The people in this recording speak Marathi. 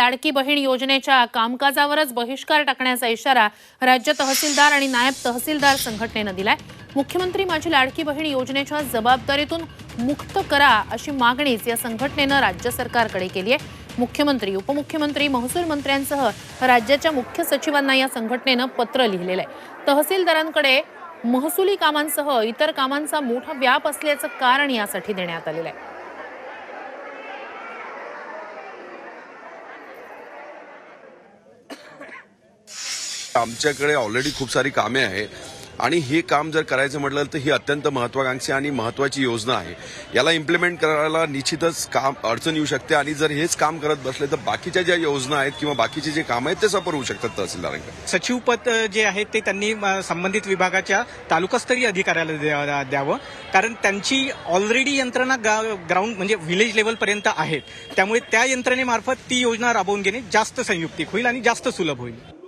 लाडकी बहीण योजनेच्या कामकाजावरच बहिष्कार टाकण्याचा इशारा राज्य तहसीलदार आणि नायब तहसीलदार संघटनेनं दिलाय. मुख्यमंत्री माझी लाडकी बहीण योजनेच्या जबाबदारीतून मुक्त करा अशी मागणीच या संघटनेनं राज्य सरकारकडे केली आहे. मुख्यमंत्री उपमुख्यमंत्री महसूल मंत्र्यांसह राज्याच्या मुख्य सचिवांना या संघटनेनं पत्र लिहिलेलं आहे. तहसीलदारांकडे महसुली कामांसह इतर कामांचा मोठा व्याप असल्याचं कारण यासाठी देण्यात आलेलं आहे. आमच्याकडे ऑलरेडी खूप सारी कामे आहेत. आणि हे काम जर करायचं म्हटलं तर ही अत्यंत महत्वाकांक्षी आणि महत्वाची योजना आहे. याला इम्प्लिमेंट करायला निश्चितच काम अडचण येऊ शकते. आणि जर हेच काम करत बसले तर बाकीच्या ज्या योजना आहेत किंवा बाकीचे जे काम आहेत ते सफर होऊ शकतात तहसीलदारांकडे. सचिवपद जे आहे ते त्यांनी संबंधित विभागाच्या तालुकास्तरीय अधिकाऱ्याला द्या- द्यावं. कारण त्यांची ऑलरेडी यंत्रणा ग्राउंड म्हणजे व्हिलेज लेवलपर्यंत आहेत. त्यामुळे त्या यंत्रणेमार्फत ती योजना राबवून घेणे जास्त संयुक्तिक होईल आणि जास्त सुलभ होईल.